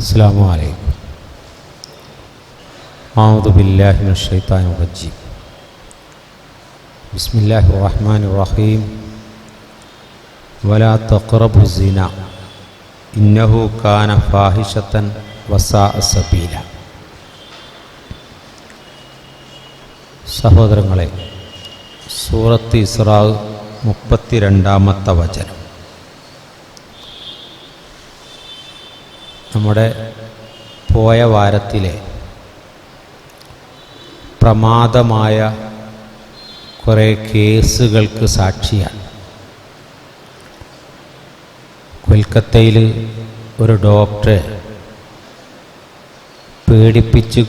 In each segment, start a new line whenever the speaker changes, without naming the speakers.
السلام عليكم أعوذ بالله من الشيطان الرجيم بسم الله الرحمن الرحيم ولا تقربوا الزنا إنه كان فاحشة وساء سبيلا സഹോദരങ്ങളെ സൂറത്ത് ഇസ്രാവ് മുപ്പത്തിരണ്ടാമത്തെ വചനം നമ്മുടെ പോയ വാരത്തിലെ പ്രമാദമായ കുറേ കേസുകൾക്ക് സാക്ഷിയാണ് കൊൽക്കത്തയിൽ ഒരു ഡോക്ടറെ പേടിപ്പിച്ച്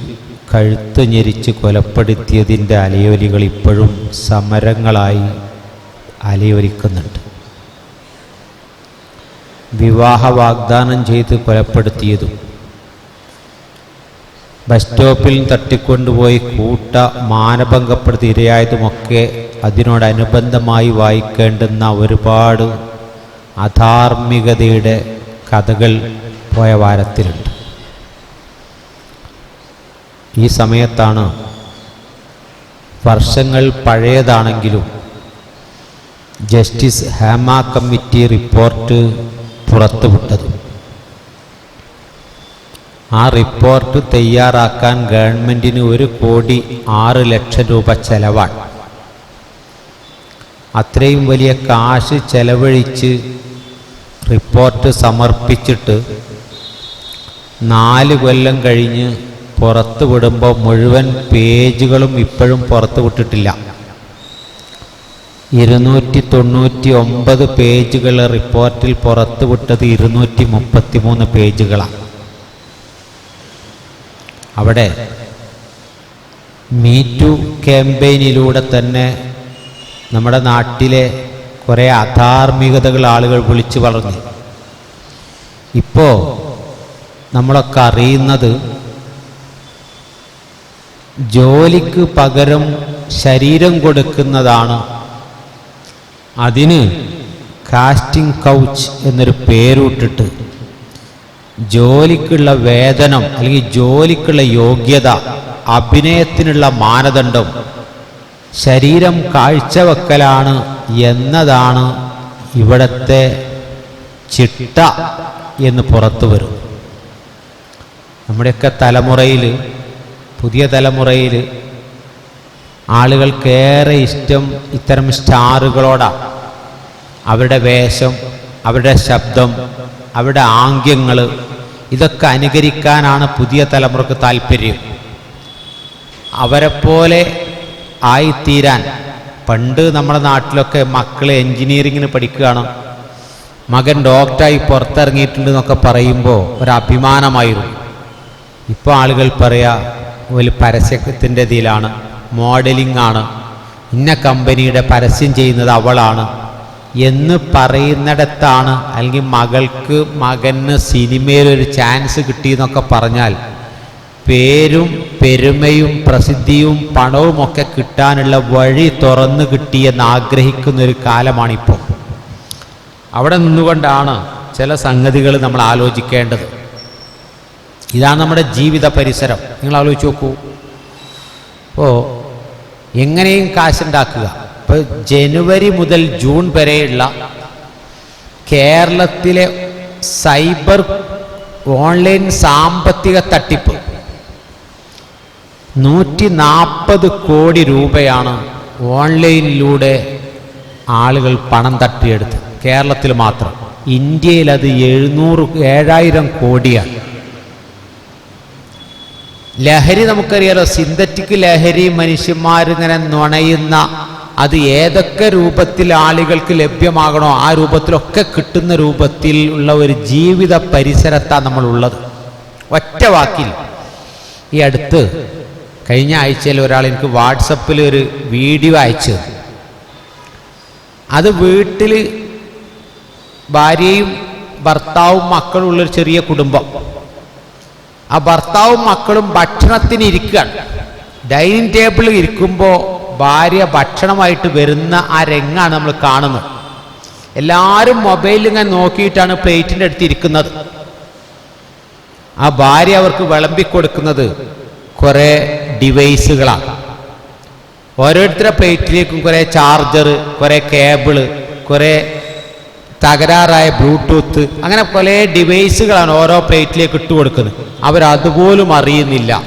കഴുത്ത് ഞെരിച്ച് കൊലപ്പെടുത്തിയതിന്റെ അലയൊലികൾ ഇപ്പോഴും സമരങ്ങളായി അലയൊലിക്കുന്നുണ്ട്. വിവാഹ വാഗ്ദാനം ചെയ്ത് കൊലപ്പെടുത്തിയതും ബസ് സ്റ്റോപ്പിൽ തട്ടിക്കൊണ്ടുപോയി കൂട്ട മാനഭംഗപ്പെടുത്തി ഇരയായതുമൊക്കെ അതിനോടനുബന്ധമായി വായിക്കേണ്ടുന്ന ഒരുപാട് അധാർമികതയുടെ കഥകൾ പോയ വാരത്തിലുണ്ട്. ഈ സമയത്താണ് വർഷങ്ങൾ പഴയതാണെങ്കിലും ജസ്റ്റിസ് ഹേമ കമ്മിറ്റി റിപ്പോർട്ട് പുറത്തുവിട്ടത്. ആ റിപ്പോർട്ട് തയ്യാറാക്കാൻ ഗവൺമെന്റിന് ഒരു കോടി ആറ് ലക്ഷം രൂപ ചെലവാണ്. അത്രയും വലിയ കാശ് ചെലവഴിച്ച് റിപ്പോർട്ട് സമർപ്പിച്ചിട്ട് നാല് കൊല്ലം കഴിഞ്ഞ് പുറത്തു വിടുമ്പോൾ മുഴുവൻ പേജുകളും ഇപ്പോഴും പുറത്തു വിട്ടിട്ടില്ല ഇരുന്നൂറ്റി തൊണ്ണൂറ്റി ഒമ്പത് പേജുകൾ റിപ്പോർട്ടിൽ പുറത്തുവിട്ടത് ഇരുന്നൂറ്റി മുപ്പത്തി മൂന്ന് പേജുകളാണ്. അവിടെ മീറ്റു ക്യാമ്പയിനിലൂടെ തന്നെ നമ്മുടെ നാട്ടിലെ കുറേ അധാർമികതകൾ ആളുകൾ വിളിച്ചു വളർന്നു ഇപ്പോൾ നമ്മളൊക്കെ അറിയുന്നത് ജോലിക്ക് പകരം ശരീരം കൊടുക്കുന്നതാണ് അതിന് കാസ്റ്റിംഗ് കൗച്ച് എന്നൊരു പേരിട്ടിട്ട് ജോലിക്കുള്ള വേതനം അല്ലെങ്കിൽ ജോലിക്കുള്ള യോഗ്യത അഭിനയത്തിനുള്ള മാനദണ്ഡം ശരീരം കാഴ്ചവെക്കലാണ് എന്നതാണ് ഇവിടത്തെ ചിട്ട എന്ന് പുറത്തു വരും. നമ്മുടെയൊക്കെ തലമുറയിൽ പുതിയ തലമുറയിൽ ആളുകൾക്കേറെ ഇഷ്ടം ഇത്തരം സ്റ്റാറുകളോടാണ് അവരുടെ വേഷം അവരുടെ ശബ്ദം അവരുടെ ആംഗ്യങ്ങൾ ഇതൊക്കെ അനുകരിക്കാനാണ് പുതിയ തലമുറയ്ക്ക് താല്പര്യം. അവരെപ്പോലെ ആയിത്തീരാൻ പണ്ട് നമ്മുടെ നാട്ടിലൊക്കെ മക്കൾ എൻജിനീയറിങ്ങിന് പഠിക്കുകയാണ്. മകൻ ഡോക്ടറായി പുറത്തിറങ്ങിയിട്ടുണ്ട് എന്നൊക്കെ പറയുമ്പോൾ ഒരഭിമാനമായിരുന്നു. ഇപ്പോൾ ആളുകൾ പറയാ ഒരു പരസ്യത്തിന്റെ ഇതിലാണ്. മോഡലിംഗ് ആണ്. ഇന്ന കമ്പനിയുടെ പരസ്യം ചെയ്യുന്നത് അവളാണ്. എന്ന് പറയുന്നിടത്താണ് അല്ലെങ്കിൽ മകൾക്ക് മകന് സിനിമയിലൊരു ചാൻസ് കിട്ടിയെന്നൊക്കെ പറഞ്ഞാൽ പേരും പെരുമയും പ്രസിദ്ധിയും പണവും ഒക്കെ കിട്ടാനുള്ള വഴി തുറന്നു കിട്ടിയെന്ന് ആഗ്രഹിക്കുന്നൊരു കാലമാണിപ്പോൾ. അവിടെ നിന്നുകൊണ്ടാണ് ചില സംഗതികൾ നമ്മൾ ആലോചിക്കേണ്ടത്. ഇതാണ് നമ്മുടെ ജീവിത പരിസരം. നിങ്ങൾ ആലോചിച്ച് നോക്കൂ. അപ്പോൾ എങ്ങനെയും കാശുണ്ടാക്കുക. ഇപ്പോൾ ജനുവരി മുതൽ ജൂൺ വരെയുള്ള കേരളത്തിലെ സൈബർ ഓൺലൈൻ സാമ്പത്തിക തട്ടിപ്പ്. നൂറ്റി നാൽപ്പത് കോടി രൂപയാണ് ഓൺലൈനിലൂടെ ആളുകൾ പണം തട്ടിയെടുത്ത് കേരളത്തിൽ മാത്രം. ഇന്ത്യയിൽ അത് എഴുന്നൂറ് ഏഴായിരം കോടിയാണ്. ലഹരി നമുക്കറിയാലോ സിന്തറ്റിക് ലഹരി മനുഷ്യന്മാരിങ്ങനെ നുണയുന്ന അത് ഏതൊക്കെ രൂപത്തിൽ ആളുകൾക്ക് ലഭ്യമാകണോ ആ രൂപത്തിലൊക്കെ കിട്ടുന്ന രൂപത്തിൽ ഉള്ള ഒരു ജീവിത പരിസരത്താണ് നമ്മളുള്ളത്. ഒറ്റ വാക്കിൽ. ഈ അടുത്ത് കഴിഞ്ഞ ആഴ്ചയിൽ ഒരാൾ എനിക്ക് വാട്സപ്പിൽ ഒരു വീഡിയോ അയച്ചു. അത് വീട്ടിൽ ഭാര്യയും ഭർത്താവും മക്കളും ഉള്ളൊരു ചെറിയ കുടുംബം. ആ ഭർത്താവും മക്കളും ഭക്ഷണത്തിന് ഇരിക്കുകയാണ്. ഡൈനിങ് ടേബിളിൽ ഇരിക്കുമ്പോൾ ഭാര്യ ഭക്ഷണമായിട്ട് വരുന്ന ആ രംഗാണ് നമ്മൾ കാണുന്നത്. എല്ലാവരും മൊബൈലിൽ ഇങ്ങനെ നോക്കിയിട്ടാണ് പ്ലേറ്റിന്റെ അടുത്ത് ഇരിക്കുന്നത്. ആ ഭാര്യ അവർക്ക് വിളമ്പിക്കൊടുക്കുന്നത് കുറേ ഡിവൈസുകളാണ്. ഓരോരുത്തരുടെ പ്ലേറ്റിലേക്കും കുറേ ചാർജർ കുറേ കേബിൾ കുറേ തകരാറായ ബ്ലൂടൂത്ത് അങ്ങനെ പല ഡിവൈസുകളാണ് ഓരോ പ്ലേറ്റിലേക്ക് ഇട്ട് കൊടുക്കുന്നത്. അവരതുപോലും അറിയുന്നില്ല.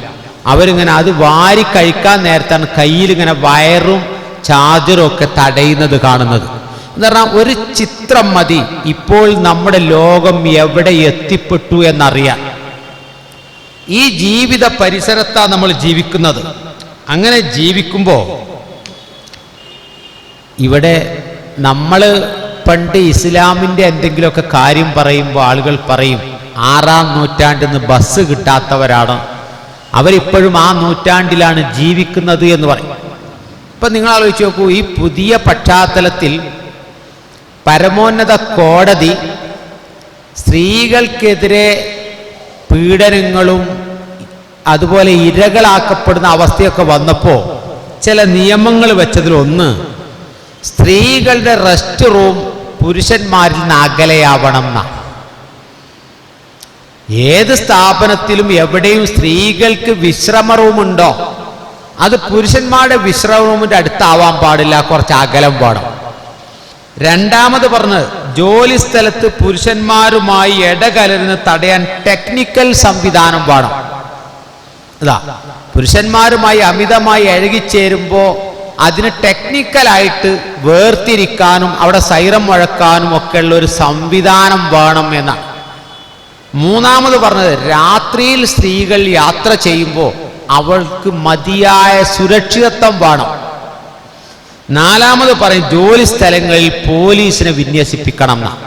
അവരിങ്ങനെ അത് വാരി കഴിക്കാൻ നേരത്താണ് കയ്യിൽ ഇങ്ങനെ വയറും ചാർജറും ഒക്കെ തടയുന്നത് കാണുന്നത്. എന്ന് പറഞ്ഞാൽ ഒരു ചിത്രം മതി. ഇപ്പോൾ നമ്മുടെ ലോകം എവിടെ എത്തിപ്പെട്ടു എന്നറിയാൻ. ഈ ജീവിത പരിസരത്താണ് നമ്മൾ ജീവിക്കുന്നത്. അങ്ങനെ ജീവിക്കുമ്പോൾ ഇവിടെ നമ്മൾ പണ്ട് ഇസ്ലാമിന്റെ എന്തെങ്കിലുമൊക്കെ കാര്യം പറയുമ്പോൾ ആളുകൾ പറയും ആറാം നൂറ്റാണ്ടിൽ നിന്ന് ബസ് കിട്ടാത്തവരാണ്. അവരിപ്പോഴും ആ നൂറ്റാണ്ടിലാണ് ജീവിക്കുന്നത് എന്ന് പറയും. ഇപ്പം നിങ്ങൾ ആലോചിച്ച് നോക്കൂ ഈ പുതിയ പശ്ചാത്തലത്തിൽ പരമോന്നത കോടതി സ്ത്രീകൾക്കെതിരെ പീഡനങ്ങളും അതുപോലെ ഇരകളാക്കപ്പെടുന്ന അവസ്ഥയൊക്കെ വന്നപ്പോൾ ചില നിയമങ്ങൾ വെച്ചതിലൊന്ന് സ്ത്രീകളുടെ റെസ്റ്റ് റൂം പുരുഷന്മാരിൽ നിന്ന് അകലെയാവണം എന്നാ ഏത് സ്ഥാപനത്തിലും എവിടെയും സ്ത്രീകൾക്ക് വിശ്രമ റൂമുണ്ടോ അത് പുരുഷന്മാരുടെ വിശ്രമ റൂമിന്റെ അടുത്താവാൻ പാടില്ല കുറച്ച് അകലം പാടും രണ്ടാമത് പറഞ്ഞത് ജോലി സ്ഥലത്ത് പുരുഷന്മാരുമായി ഇടകലരുന്ന് തടയാൻ ടെക്നിക്കൽ സംവിധാനം വേണം. അതാ പുരുഷന്മാരുമായി അമിതമായി ഇഴകിച്ചേരുമ്പോൾ അതിന് ടെക്നിക്കലായിട്ട് വേർതിരിക്കാനും അവിടെ സൈറം മുഴക്കാനും ഒക്കെയുള്ള ഒരു സംവിധാനം വേണം എന്നാണ് മൂന്നാമത് പറഞ്ഞത് രാത്രിയിൽ സ്ത്രീകൾ യാത്ര ചെയ്യുമ്പോൾ അവൾക്ക് മതിയായ സുരക്ഷിതത്വം വേണം. നാലാമത് പറയും ജോലി സ്ഥലങ്ങളിൽ പോലീസിനെ വിന്യസിപ്പിക്കണം എന്നാണ്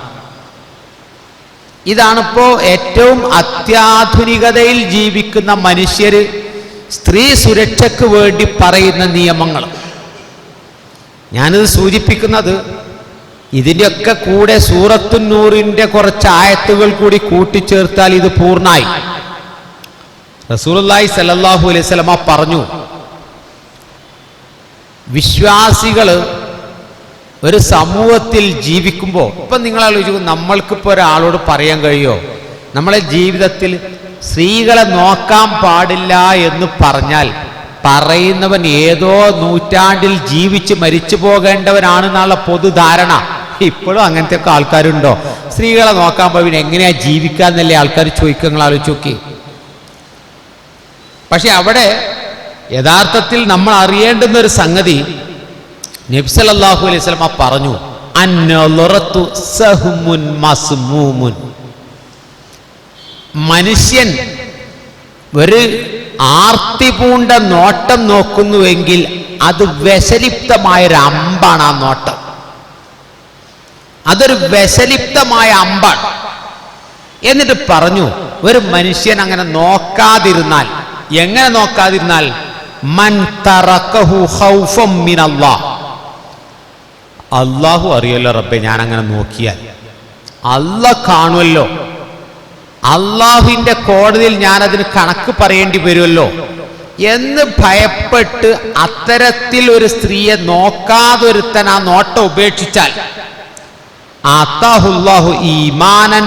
ഇതാണിപ്പോ ഏറ്റവും അത്യാധുനികതയിൽ ജീവിക്കുന്ന മനുഷ്യര് സ്ത്രീ സുരക്ഷയ്ക്ക് വേണ്ടി പറയുന്ന നിയമങ്ങൾ ഞാനിത് സൂചിപ്പിക്കുന്നത് ഇതിന്റെയൊക്കെ കൂടെ സൂറത്തുന്നൂറിന്റെ കുറച്ച് ആയത്തുകൾ കൂടി കൂട്ടിച്ചേർത്താൽ ഇത് പൂർണമായി. റസൂലി സലല്ലാഹു അലൈഹി പറഞ്ഞു വിശ്വാസികൾ ഒരു സമൂഹത്തിൽ ജീവിക്കുമ്പോൾ ഇപ്പം നിങ്ങൾ ആലോചിക്കും നമ്മൾക്കിപ്പോൾ ഒരാളോട് പറയാൻ കഴിയോ? നമ്മളെ ജീവിതത്തിൽ സ്ത്രീകളെ നോക്കാൻ പാടില്ല എന്ന് പറഞ്ഞാൽ പറയുന്നവൻ ഏതോ നൂറ്റാണ്ടിൽ ജീവിച്ച് മരിച്ചു പോകേണ്ടവനാണെന്നുള്ള പൊതുധാരണ. ഇപ്പോഴും അങ്ങനത്തെ ഒക്കെ ആൾക്കാരുണ്ടോ? സ്ത്രീകളെ നോക്കാൻ പോയി പിന്നെ എങ്ങനെയാ ജീവിക്കാന്നല്ലേ ആൾക്കാർ ചോദിക്കുക നിങ്ങൾ ആലോചിച്ച് പക്ഷെ അവിടെ യഥാർത്ഥത്തിൽ നമ്മൾ അറിയേണ്ടുന്ന ഒരു സംഗതി നബ്സലല്ലാഹു അലൈഹി സ്വലമ പറഞ്ഞു മനുഷ്യൻ ഒരു ആർത്തി പൂണ്ട നോട്ടം നോക്കുന്നുവെങ്കിൽ അത് വ്യസലിപ്തമായ ഒരു അമ്പാണ് ആ നോട്ടം. അതൊരു വ്യസലിപ്തമായ അമ്പാണ്. എന്നിട്ട് പറഞ്ഞു ഒരു മനുഷ്യൻ അങ്ങനെ നോക്കാതിരുന്നാൽ എങ്ങനെ നോക്കാതിരുന്നാൽ? മൻ അള്ളാഹു അറിയല്ലോ റബ്ബെ ഞാൻ അങ്ങനെ നോക്കിയാൽ. അല്ല കാണുമല്ലോ അള്ളാഹുവിന്റെ കോടതിയിൽ ഞാൻ അതിന് കണക്ക് പറയേണ്ടി വരുമല്ലോ എന്ന് ഭയപ്പെട്ട് അത്തരത്തിൽ ഒരു സ്ത്രീയെ നോക്കാതൊരുത്തൻ ആ നോട്ടം ഉപേക്ഷിച്ചാൽ ആത്താഹുല്ലാഹു ഈമാനൻ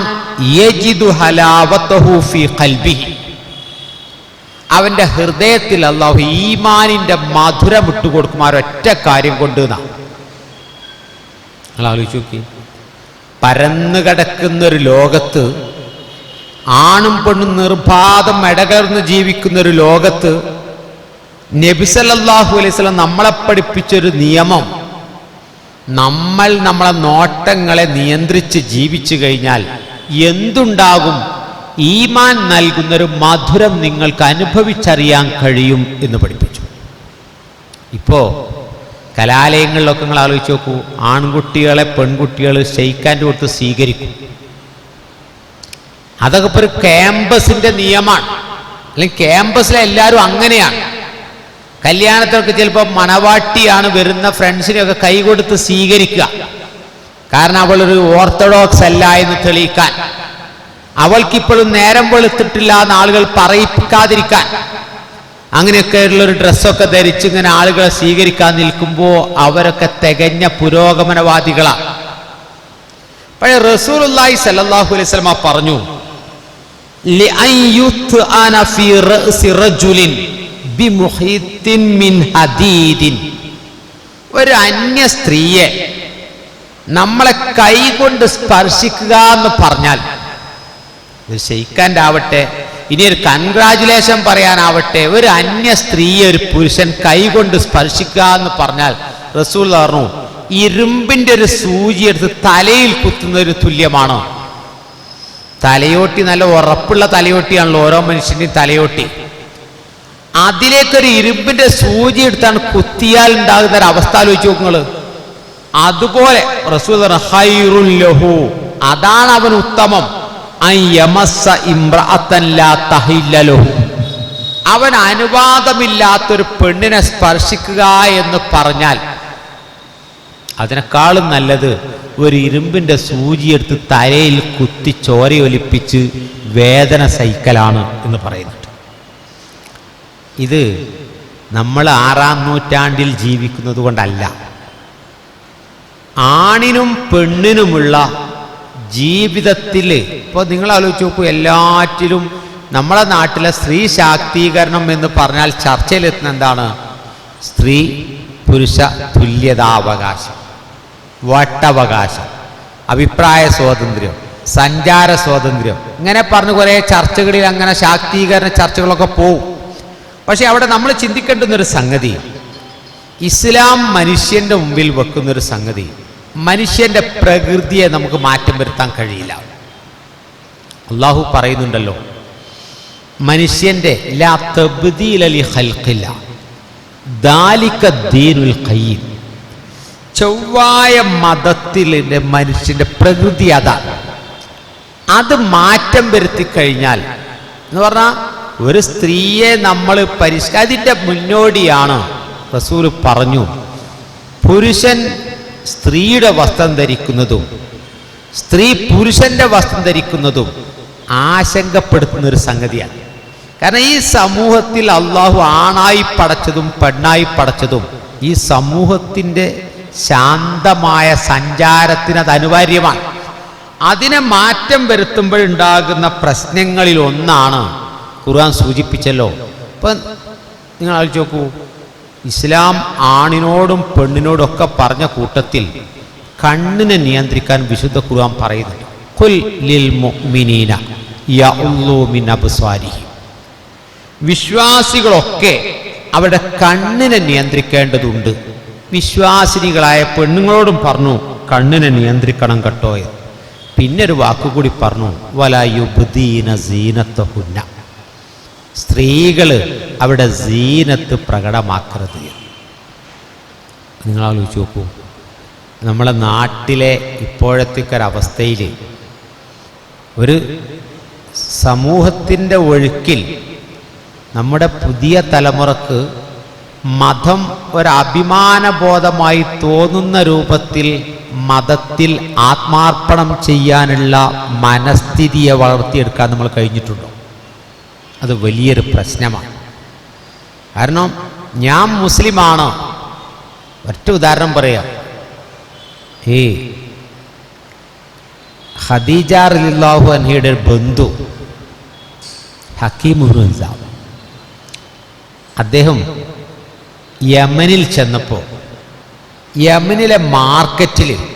അവന്റെ ഹൃദയത്തിൽ അള്ളാഹു ഈമാനിന്റെ മധുരം ഇട്ടുകൊടുക്കും ഒറ്റ കാര്യം കൊണ്ട് ആലോചിച്ച് നോക്കി. പരന്നു കിടക്കുന്ന ഒരു ലോകത്ത് ആണും പെണ്ണും നിർബാധം ഇടകലർന്ന് ജീവിക്കുന്ന ഒരു ലോകത്ത് നബിസലല്ലാഹു അലൈഹി സ്വലം നമ്മളെ പഠിപ്പിച്ചൊരു നിയമം. നമ്മൾ നമ്മളെ നോട്ടങ്ങളെ നിയന്ത്രിച്ച് ജീവിച്ചു കഴിഞ്ഞാൽ എന്തുണ്ടാകും? ഈമാൻ നൽകുന്നൊരു മധുരം നിങ്ങൾക്ക് അനുഭവിച്ചറിയാൻ കഴിയും എന്ന് പഠിപ്പിച്ചു. ഇപ്പോ കലാലയങ്ങളിലൊക്കെ നിങ്ങൾ ആലോചിച്ച് നോക്കൂ ആൺകുട്ടികളെ പെൺകുട്ടികൾ ഷെയ്ക്കാന്റെ കൊടുത്ത് സ്വീകരിക്കും. അതൊക്കെ ഇപ്പോൾ ഒരു ക്യാമ്പസിന്റെ നിയമമാണ് അല്ലെങ്കിൽ ക്യാമ്പസിലെ എല്ലാവരും അങ്ങനെയാണ്. കല്യാണത്തിനൊക്കെ ചിലപ്പോൾ മണവാട്ടിയാണ് വരുന്ന ഫ്രണ്ട്സിനെയൊക്കെ കൈ കൊടുത്ത് സ്വീകരിക്കുക. കാരണം അവളൊരു ഓർത്തഡോക്സ് അല്ല എന്ന് തെളിയിക്കാൻ. അവൾക്കിപ്പോഴും നേരം വെളുത്തിട്ടില്ല എന്ന് ആളുകൾ പറയിപ്പിക്കാതിരിക്കാൻ. അങ്ങനെയൊക്കെയുള്ള ഒരു ഡ്രസ്സൊക്കെ ധരിച്ച് ഇങ്ങനെ ആളുകളെ സ്വീകരിക്കാൻ നിൽക്കുമ്പോൾ അവരൊക്കെ തികഞ്ഞ പുരോഗമനവാദികളാണ് പഴയ റസൂലുല്ലായി സല്ലാഹു അലൈഹി പറഞ്ഞു ഒരു അന്യ സ്ത്രീയെ നമ്മളെ കൈകൊണ്ട് സ്പർശിക്കുക എന്ന് പറഞ്ഞാൽ ഒരു ആവട്ടെ ഇനി ഒരു കൺഗ്രാചുലേഷൻ പറയാനാവട്ടെ ഒരു അന്യ സ്ത്രീയെ ഒരു പുരുഷൻ കൈകൊണ്ട് സ്പർശിക്കുക എന്ന് പറഞ്ഞാൽ റസൂൽ പറഞ്ഞു ഇരുമ്പിന്റെ ഒരു സൂചി എടുത്ത് തലയിൽ കുത്തുന്നതിന് തുല്യമാണ്? തലയോട്ടി നല്ല ഉറപ്പുള്ള തലയോട്ടിയാണല്ലോ ഓരോ മനുഷ്യന്റെയും തലയോട്ടി അതിലേക്കൊരു ഇരുമ്പിന്റെ സൂചി എടുത്താണ് കുത്തിയാൽ ഉണ്ടാകുന്ന ഒരു അവസ്ഥ ആലോചിച്ച് നോക്കുങ്ങൾ അതുപോലെ റസൂൽ പറഞ്ഞു, ലഹു." അതാണ് അവൻ ഉത്തമം. അവൻ അനുവാദമില്ലാത്തൊരു പെണ്ണിനെ സ്പർശിക്കുക എന്ന് പറഞ്ഞാൽ അതിനേക്കാളും നല്ലത് ഒരു ഇരുമ്പിന്റെ സൂചിയെടുത്ത് തലയിൽ കുത്തി ചോരയൊലിപ്പിച്ച് വേദന സഹിക്കലാണ് എന്ന് പറയുന്നുണ്ട്. ഇത് നമ്മൾ ആറാം നൂറ്റാണ്ടിൽ ജീവിക്കുന്നത് കൊണ്ടല്ല. ആണിനും പെണ്ണിനുമുള്ള ജീവിതത്തിൽ ഇപ്പോൾ നിങ്ങൾ ആലോചിച്ച് നോക്കൂ എല്ലാറ്റിലും നമ്മളെ നാട്ടിലെ സ്ത്രീ ശാക്തീകരണം എന്ന് പറഞ്ഞാൽ ചർച്ചയിലെത്തുന്ന എന്താണ്? സ്ത്രീ പുരുഷ തുല്യതാവകാശം. വട്ടവകാശം അഭിപ്രായ സ്വാതന്ത്ര്യം സഞ്ചാര സ്വാതന്ത്ര്യം. ഇങ്ങനെ പറഞ്ഞ് കുറേ ചർച്ചകളിൽ അങ്ങനെ ശാക്തീകരണ ചർച്ചകളൊക്കെ പോവും. പക്ഷെ അവിടെ നമ്മൾ ചിന്തിക്കേണ്ടുന്നൊരു സംഗതി ഇസ്ലാം മനുഷ്യന്റെ മുമ്പിൽ വെക്കുന്നൊരു സംഗതി മനുഷ്യന്റെ പ്രകൃതിയെ നമുക്ക് മാറ്റം വരുത്താൻ കഴിയില്ല. അള്ളാഹു പറയുന്നുണ്ടല്ലോ മനുഷ്യന്റെ ലാ തബ്ദീല ലി ദാലിക്ക ദാലിക ദീനുൽ ഖയ്യിം. ചൊവ്വായ മതത്തിലെ മനുഷ്യന്റെ പ്രകൃതി അതാണ് അത് മാറ്റം വരുത്തി കഴിഞ്ഞാൽ എന്ന് പറഞ്ഞാൽ ഒരു സ്ത്രീയെ നമ്മൾ പരിഷ്കരി അതിന്റെ മുന്നോടിയാണ് റസൂൽ പറഞ്ഞു പുരുഷൻ സ്ത്രീയുടെ വസ്ത്രം ധരിക്കുന്നതും സ്ത്രീ പുരുഷന്റെ വസ്ത്രം ധരിക്കുന്നതും ആശങ്കപ്പെടുത്തുന്ന ഒരു സംഗതിയാണ്. കാരണം ഈ സമൂഹത്തിൽ അള്ളാഹു ആണായി പടച്ചതും പെണ്ണായി പടച്ചതും ഈ സമൂഹത്തിന്റെ ശാന്തമായ സഞ്ചാരത്തിന് അത് അനിവാര്യമാണ് അതിനെ മാറ്റം വരുത്തുമ്പോഴുണ്ടാകുന്ന പ്രശ്നങ്ങളിൽ ഒന്നാണ് ഖുർആൻ സൂചിപ്പിച്ചല്ലോ. ഇപ്പം നിങ്ങൾ ആലോചിച്ച് നോക്കൂ. ഇസ്ലാം ആണിനോടും പെണ്ണിനോടൊക്കെ പറഞ്ഞ കൂട്ടത്തിൽ കണ്ണിനെ നിയന്ത്രിക്കാൻ വിശുദ്ധ ഖുർആൻ പറയുന്നുണ്ട്. കുൽ ലിൽ മുഅ്മിനീന വിശ്വാസികളൊക്കെ അവരുടെ കണ്ണിനെ നിയന്ത്രിക്കേണ്ടതുണ്ട്. വിശ്വാസിനികളായ പെണ്ണുങ്ങളോടും പറഞ്ഞു കണ്ണിനെ നിയന്ത്രിക്കണം കേട്ടോ പിന്നെ ഒരു വാക്കുകൂടി പറഞ്ഞു വലയുബുദീന സീനത്ത് ഹുന്ന സ്ത്രീകൾ അവിടെ സീനത്ത് പ്രകടമാക്കരുത്. നിങ്ങൾ ആലോചിച്ച് നോക്കൂ നമ്മളെ നാട്ടിലെ ഇപ്പോഴത്തെ ഒരവസ്ഥയിൽ ഒരു സമൂഹത്തിന്റെ ഒഴുക്കിൽ നമ്മുടെ പുതിയ തലമുറയ്ക്ക് മതം ഒരഭിമാനബോധമായി തോന്നുന്ന രൂപത്തിൽ മതത്തിൽ ആത്മാർപ്പണം ചെയ്യാനുള്ള മനസ്ഥിതിയെ വളർത്തിയെടുക്കാൻ നമ്മൾ കഴിഞ്ഞിട്ടുണ്ടോ? അത് വലിയൊരു പ്രശ്നമാണ്. കാരണം ഞാൻ മുസ്ലിമാണ്. ഒറ്റ ഉദാഹരണം പറയാം. ഏ ഖദീജ റളിയല്ലാഹു അൻഹയുടെ ബന്ധു ഹക്കീം അദ്ദേഹം യമനിൽ ചെന്നപ്പോൾ യമനിലെ മാർക്കറ്റിൽ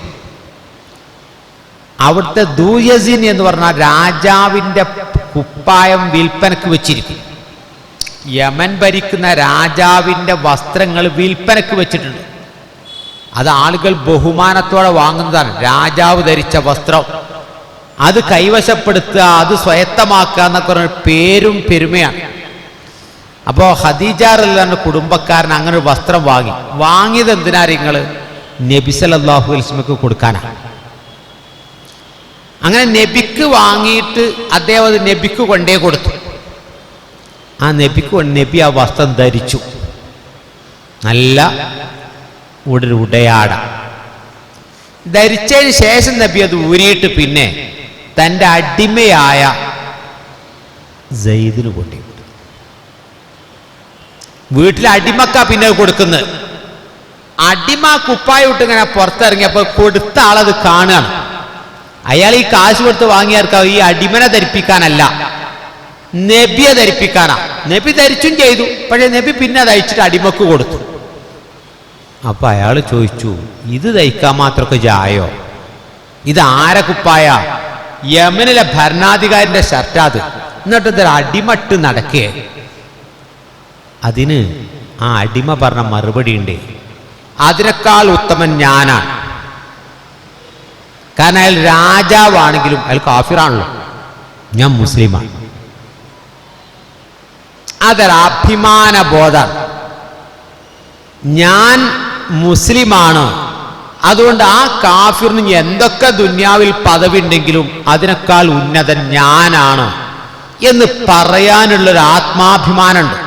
അവിടുത്തെ ദൂയസിൻ എന്ന് പറഞ്ഞാൽ രാജാവിന്റെ കുപ്പായം വിൽപ്പനക്ക് വെച്ചിരിക്കും. യമൻ ഭരിക്കുന്ന രാജാവിന്റെ വസ്ത്രങ്ങൾ വിൽപ്പനക്ക് വെച്ചിട്ടുണ്ട്. അത് ആളുകൾ ബഹുമാനത്തോടെ വാങ്ങുന്നതാണ്. രാജാവ് ധരിച്ച വസ്ത്രം. അത് കൈവശപ്പെടുത്തുക അത് സ്വയത്തമാക്കുക എന്നൊക്കെ പറഞ്ഞ പേരും പെരുമയാണ്. അപ്പോൾ ഹദീജാറല്ലാണ്ട് കുടുംബക്കാരൻ അങ്ങനെ ഒരു വസ്ത്രം വാങ്ങി. വാങ്ങിയത് എന്തിനാ നിങ്ങൾ നബി സല്ലല്ലാഹു അലൈഹി വസല്ലമക്ക് കൊടുക്കാനാണ് അങ്ങനെ നബിക്ക് വാങ്ങിയിട്ട് അദ്ദേഹം അത് നബിക്ക് കൊണ്ടേ കൊടുത്തു. ആ നബിക്ക് നബി ആ വസ്ത്രം ധരിച്ചു. നല്ല ഒരു ഉടയാട. ധരിച്ചതിന് ശേഷം നബി അത് ഊരിയിട്ട് പിന്നെ തന്റെ അടിമയായ ജയ്ദിന് കൊണ്ടു വീട്ടിൽ അടിമക്ക പിന്നെ കൊടുക്കുന്നത്. അടിമ കുപ്പായിട്ട് ഇങ്ങനെ പുറത്തിറങ്ങിയപ്പോൾ കൊടുത്ത ആളത് കാണുകയാണ്. അയാൾ ഈ കാശ് കൊടുത്ത് വാങ്ങിയവർക്കാവും ഈ അടിമനെ ധരിപ്പിക്കാനല്ല നബിയെ ധരിപ്പിക്കാനാ. നബി ധരിച്ചും ചെയ്തു പക്ഷെ നബി പിന്നെ തയ്ച്ചിട്ട് അടിമക്ക് കൊടുത്തു. അപ്പൊ അയാൾ ചോദിച്ചു ഇത് തയ്ക്കാൻ മാത്രമൊക്കെ ജായോ ഇത് ആരെ കുപ്പായ? യമനിലെ ഭരണാധികാരിന്റെ ഷർട്ടാത് എന്നിട്ട് അടിമട്ട് നടക്കേ അതിന് ആ അടിമ പറഞ്ഞ മറുപടി ഉണ്ട്. അതിനേക്കാൾ ഉത്തമൻ ഞാനാണ്. കാരണം അയാൾ രാജാവാണെങ്കിലും അയാൾ കാഫിറാണല്ലോ. ഞാൻ മുസ്ലിമാണ്. അതൊരു ബോധം. ഞാൻ മുസ്ലിമാണ്. അതുകൊണ്ട് ആ കാഫിറിന് എന്തൊക്കെ ദുന്യാവിൽ പദവി ഉണ്ടെങ്കിലും അതിനേക്കാൾ ഉന്നതൻ ഞാനാണ് എന്ന് പറയാനുള്ളൊരു ആത്മാഭിമാനമുണ്ട്.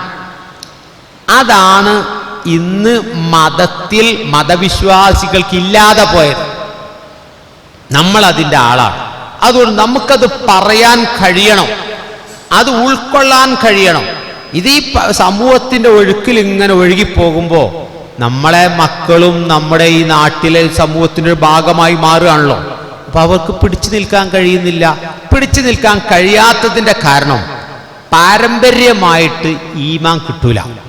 അതാണ് ഇന്ന് മതത്തിൽ മതവിശ്വാസികൾക്ക് ഇല്ലാതെ പോയത്. നമ്മൾ അതിന്റെ ആളാണ്. അതുകൊണ്ട് നമുക്കത് പറയാൻ കഴിയണം. അത് ഉൾക്കൊള്ളാൻ കഴിയണം. ഇത് ഈ സമൂഹത്തിന്റെ ഒഴുക്കിൽ ഇങ്ങനെ ഒഴുകിപ്പോകുമ്പോൾ നമ്മളെ മക്കളും നമ്മുടെ ഈ നാട്ടിലെ സമൂഹത്തിന്റെ ഒരു ഭാഗമായി മാറുകയാണല്ലോ. അപ്പൊ അവർക്ക് പിടിച്ചു നിൽക്കാൻ കഴിയുന്നില്ല. പിടിച്ചു നിൽക്കാൻ കഴിയാത്തതിന്റെ കാരണം പാരമ്പര്യമായിട്ട് ഈമാൻ കിട്ടൂല.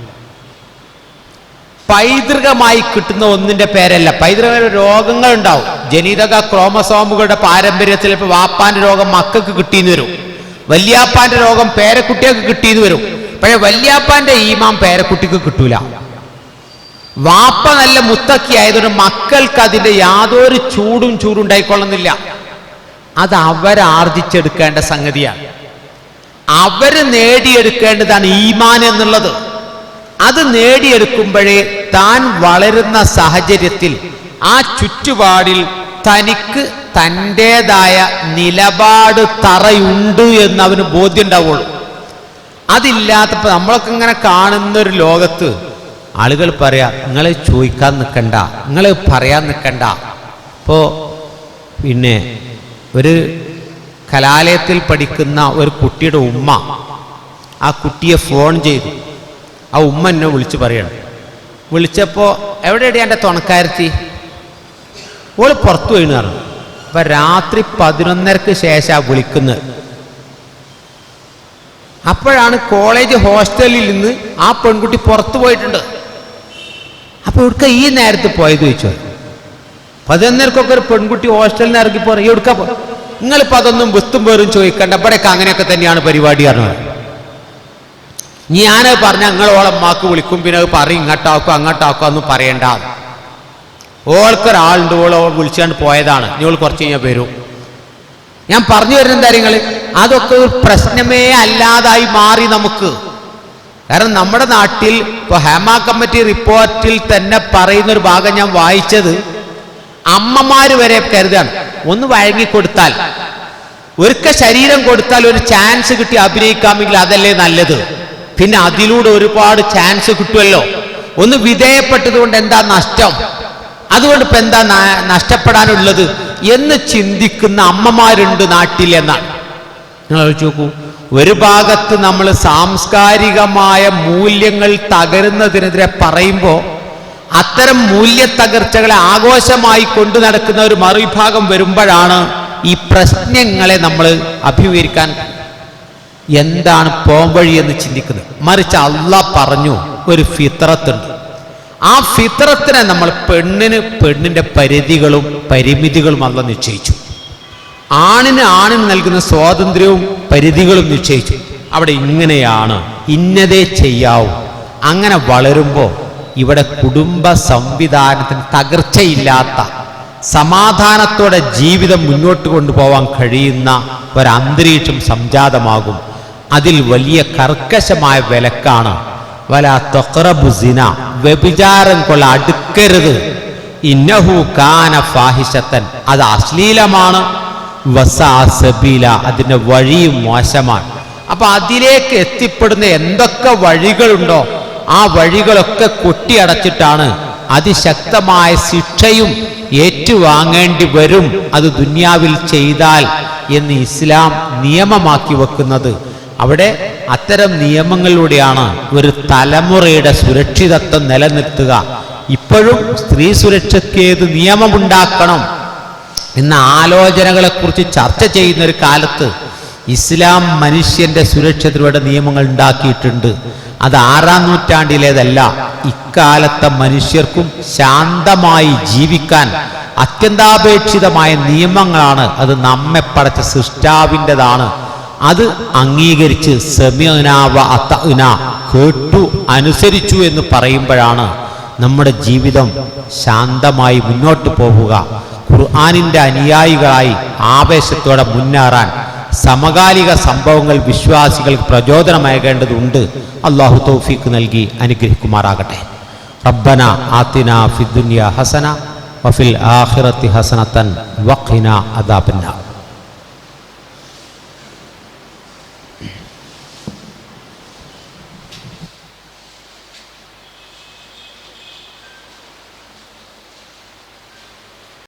പൈതൃകമായി കിട്ടുന്ന ഒന്നിന്റെ പേരല്ല. പൈതൃക രോഗങ്ങൾ ഉണ്ടാവും ജനിതക ക്രോമസോമുകളുടെ പാരമ്പര്യത്തിൽ ഇപ്പൊ വാപ്പാന്റെ രോഗം മക്കൾക്ക് കിട്ടിയെന്ന് വരും. വല്യാപ്പാന്റെ രോഗം പേരക്കുട്ടികൾക്ക് കിട്ടിയെന്ന് വരും. പക്ഷെ വല്യാപ്പാന്റെ ഈമാൻ പേരക്കുട്ടിക്ക് കിട്ടൂല. വാപ്പ നല്ല മുത്തക്കി ആയതുകൊണ്ട് മക്കൾക്ക് അതിന്റെ യാതൊരു ചൂടും ചൂടുണ്ടായിക്കൊള്ളുന്നില്ല അത് അവരാർജിച്ചെടുക്കേണ്ട സംഗതിയാണ്. അവർ നേടിയെടുക്കേണ്ടതാണ് ഈമാൻ എന്നുള്ളത്. അത് നേടിയെടുക്കുമ്പോഴേ താൻ വളരുന്ന സാഹചര്യത്തിൽ ആ ചുറ്റുപാടിൽ തനിക്ക് തന്റെതായ നിലപാട് തറയുണ്ട് എന്ന് അവന് ബോധ്യം ഉണ്ടാവുള്ളൂ അതില്ലാത്തപ്പോൾ നമ്മളൊക്കെ ഇങ്ങനെ കാണുന്ന ഒരു ലോകത്ത് ആളുകൾ പറയാ നിങ്ങൾ ചോദിക്കാൻ നിൽക്കണ്ട നിങ്ങൾ പറയാൻ നിൽക്കണ്ട. ഇപ്പോൾ പിന്നെ ഒരു കലാലയത്തിൽ പഠിക്കുന്ന ഒരു കുട്ടിയുടെ ഉമ്മ ആ കുട്ടിയെ ഫോൺ ചെയ്തു. ആ ഉമ്മ എന്നെ വിളിച്ച് പറയണം വിളിച്ചപ്പോൾ എവിടെയാണ് എന്റെ തുണക്കാരത്തി? ഓൾ പുറത്തു വീണ് പറഞ്ഞു. അപ്പം രാത്രി പതിനൊന്നരക്ക് ശേഷമാണ് വിളിക്കുന്നത് അപ്പോഴാണ് കോളേജ് ഹോസ്റ്റലിൽ നിന്ന് ആ പെൺകുട്ടി പുറത്തു പോയിട്ടുണ്ട്. അപ്പോൾ ഇവിടുക്ക ഈ നേരത്ത് പോയത് ചോദിച്ചോ. പതിനൊന്നരക്കൊക്കെ ഒരു പെൺകുട്ടി ഹോസ്റ്റലിൽ നിന്ന് ഇറങ്ങി പോയി. എവിടുക്ക നിങ്ങൾ ഇപ്പം അതൊന്നും വിസ്തും പേരും ചോദിക്കണ്ട. ഇവിടെയൊക്കെ അങ്ങനെയൊക്കെ തന്നെയാണ് പരിപാടി പറഞ്ഞത് ഞാൻ പറഞ്ഞ നിങ്ങളോളം മാക്ക് വിളിക്കും പിന്നെ അത് പറയും ഇങ്ങോട്ടാക്കും അങ്ങോട്ടാക്കും ഒന്നും പറയണ്ട ഓൾക്കൊരാളുണ്ട് ഓളോ വിളിച്ചാണ്ട് പോയതാണ്. നിങ്ങൾ കുറച്ച് കഴിഞ്ഞാൽ വരും. ഞാൻ പറഞ്ഞു വരുന്ന കാര്യങ്ങൾ അതൊക്കെ ഒരു പ്രശ്നമേ അല്ലാതായി മാറി നമുക്ക്. കാരണം നമ്മുടെ നാട്ടിൽ ഇപ്പൊ ഹേമ കമ്മിറ്റി റിപ്പോർട്ടിൽ തന്നെ പറയുന്ന ഒരു ഭാഗം ഞാൻ വായിച്ചത് അമ്മമാർ വരെ കരുതാണ്. ഒന്ന് വഴങ്ങിക്കൊടുത്താൽ ഒരുക്ക ശരീരം കൊടുത്താൽ ഒരു ചാൻസ് കിട്ടി അഭിനയിക്കാമെങ്കിൽ അതല്ലേ നല്ലത്. പിന്നെ അതിലൂടെ ഒരുപാട് ചാൻസ് കിട്ടുമല്ലോ ഒന്ന് വിധേയപ്പെട്ടത് കൊണ്ട് എന്താ നഷ്ടം? അതുകൊണ്ട് ഇപ്പൊ എന്താ നഷ്ടപ്പെടാനുള്ളത്? എന്ന് ചിന്തിക്കുന്ന അമ്മമാരുണ്ട് നാട്ടിൽ എന്നാണ് നോക്കൂ. ഒരു ഭാഗത്ത് നമ്മൾ സാംസ്കാരികമായ മൂല്യങ്ങൾ തകരുന്നതിനെതിരെ പറയുമ്പോൾ അത്തരം മൂല്യ തകർച്ചകളെ ആഘോഷമായി കൊണ്ടു നടക്കുന്ന ഒരു മറുവിഭാഗം വരുമ്പോഴാണ് ഈ പ്രശ്നങ്ങളെ നമ്മൾ അഭിമുഖീകരിക്കാൻ എന്താണ് പോംവഴി എന്ന് ചിന്തിക്കുന്നത്? മറിച്ച് അല്ല പറഞ്ഞു ഒരു ഫിത്രത്തുണ്ട് ആ ഫിത്രത്തിനെ നമ്മൾ പെണ്ണിന് പെണ്ണിന്റെ പരിധികളും പരിമിതികളും അല്ല നിശ്ചയിച്ചു. ആണിന് ആണിന് നൽകുന്ന സ്വാതന്ത്ര്യവും പരിധികളും നിശ്ചയിച്ചു. അവിടെ ഇങ്ങനെയാണ് ഇന്നതേ ചെയ്യാവൂ. അങ്ങനെ വളരുമ്പോൾ ഇവിടെ കുടുംബ സംവിധാനത്തിന് തകർച്ചയില്ലാത്ത സമാധാനത്തോടെ ജീവിതം മുന്നോട്ട് കൊണ്ടുപോകാൻ കഴിയുന്ന ഒരന്തരീക്ഷം സംജാതമാകും. അതിൽ വലിയ കർക്കശമായ വിലക്കാണ്. വല തൊക്റബുസിന വ്യഭിചാരം കൊള്ള അടുക്കരുത്. ഇന്നഹു കാന ഫാഹിഷത്തൻ അത് അശ്ലീലമാണ്. വസാ സബീല അതിന്റെ വഴിയും മോശമാണ്. അപ്പൊ അതിലേക്ക് എത്തിപ്പെടുന്ന എന്തൊക്കെ വഴികളുണ്ടോ ആ വഴികളൊക്കെ കൊട്ടിയടച്ചിട്ടാണ് അതിശക്തമായ ശിക്ഷയും ഏറ്റുവാങ്ങേണ്ടി വരും. അത് ദുന്യാവിൽ ചെയ്താൽ എന്ന് ഇസ്ലാം നിയമമാക്കി വെക്കുന്നത്. അവിടെ അത്തരം നിയമങ്ങളിലൂടെയാണ് ഒരു തലമുറയുടെ സുരക്ഷിതത്വം നിലനിർത്തുക. ഇപ്പോഴും സ്ത്രീ സുരക്ഷയ്ക്ക് ഏത് നിയമമുണ്ടാക്കണം എന്ന ആലോചനകളെക്കുറിച്ച് ചർച്ച ചെയ്യുന്ന ഒരു കാലത്ത് ഇസ്ലാം മനുഷ്യന്റെ സുരക്ഷത്തിലൂടെ നിയമങ്ങൾ ഉണ്ടാക്കിയിട്ടുണ്ട്. അത് ആറാം നൂറ്റാണ്ടിലേതല്ല ഇക്കാലത്തെ മനുഷ്യർക്കും ശാന്തമായി ജീവിക്കാൻ അത്യന്താപേക്ഷിതമായ നിയമങ്ങളാണ് അത് നമ്മെ പടച്ച സൃഷ്ടാവിന്റെതാണ്. അത് അംഗീകരിച്ച് കേട്ടു അനുസരിച്ചു എന്ന് പറയുമ്പോഴാണ് നമ്മുടെ ജീവിതം ശാന്തമായി മുന്നോട്ട് പോവുക. ഖുർആാനിന്റെ അനുയായികളായി ആവേശത്തോടെ മുന്നേറാൻ സമകാലിക സംഭവങ്ങൾ വിശ്വാസികൾക്ക് പ്രചോദനമേകേണ്ടതുണ്ട്. അള്ളാഹു തൗഫീഖ് നൽകി അനുഗ്രഹിക്കുമാറാകട്ടെ. റബ്ബന ആത്തിന ഫിദ്ദുനിയ ഹസന വഫിൽ ആഖിറത്തി ഹസനത്തൻ വഖിന അദാബന്നാർ.